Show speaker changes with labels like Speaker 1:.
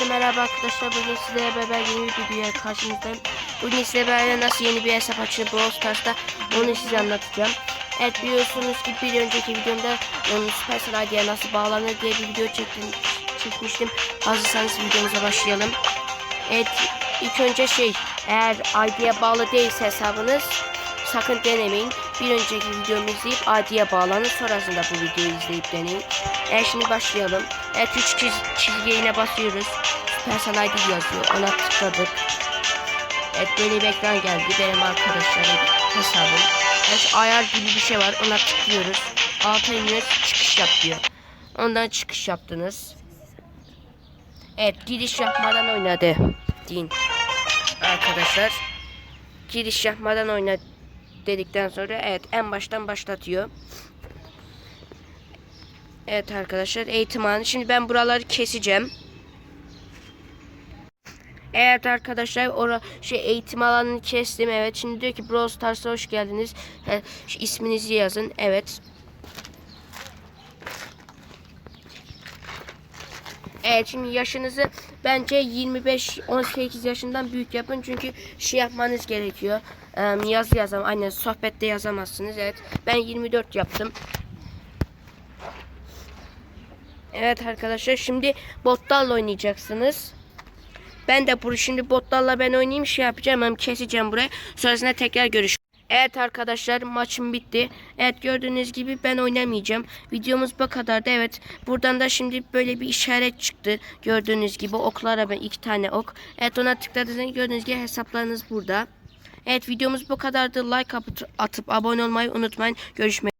Speaker 1: Herkese merhaba arkadaşlar. Bugün sizlerle beraber yeni bir videoya karşınızdayım. Bugün sizlerle beraber nasıl yeni bir hesap açılır Brawl Stars'ta onu size anlatacağım. Evet biliyorsunuz ki bir önceki videomda onun Supercell ID'ye nasıl bağlanır diye bir video çektim, çekmiştim. Hazırsanız videomuza başlayalım. Evet ilk önce şey eğer ID'ye bağlı değilse hesabınız sakın denemeyin. Bir önceki videomu izleyip ID'ye bağlanın. Sonrasında bu videoyu izleyip deneyin. Evet şimdi başlayalım. Evet 3 çiz yine basıyoruz. Supercell ID yazıyor. Ona tıkladık. Evet bir ekran geldi. Benim arkadaşlarım hesabım. Evet ayar gibi bir şey var. Ona tıklıyoruz. Alta iniyoruz. Çıkış yap diyor. Ondan çıkış yaptınız. Evet giriş yapmadan oynadı. Deyin. Arkadaşlar. Giriş yapmadan oyna dedikten sonra evet en baştan başlatıyor. Evet arkadaşlar eğitim anı. Şimdi ben buraları keseceğim. Evet arkadaşlar ora şey eğitim alanını kestim. Evet şimdi diyor ki Brawl Stars'a hoş geldiniz. He, isminizi yazın. Evet. Evet şimdi yaşınızı bence 25-18 yaşından büyük yapın çünkü şey yapmanız gerekiyor. Ee, yazı yazam, aynen sohbette yazamazsınız. Evet ben 24 yaptım. Evet arkadaşlar şimdi botlarla oynayacaksınız. Ben de bu şimdi botlarla ben oynayayım şey yapacağım hem keseceğim buraya. Sonrasında tekrar görüş. Evet arkadaşlar maçım bitti. Evet gördüğünüz gibi ben oynamayacağım. Videomuz bu kadardı. Evet buradan da şimdi böyle bir işaret çıktı. Gördüğünüz gibi oklara ben iki tane ok. Evet ona tıkladığınızda gördüğünüz gibi hesaplarınız burada. Evet videomuz bu kadardı. Like atıp abone olmayı unutmayın. Görüşmek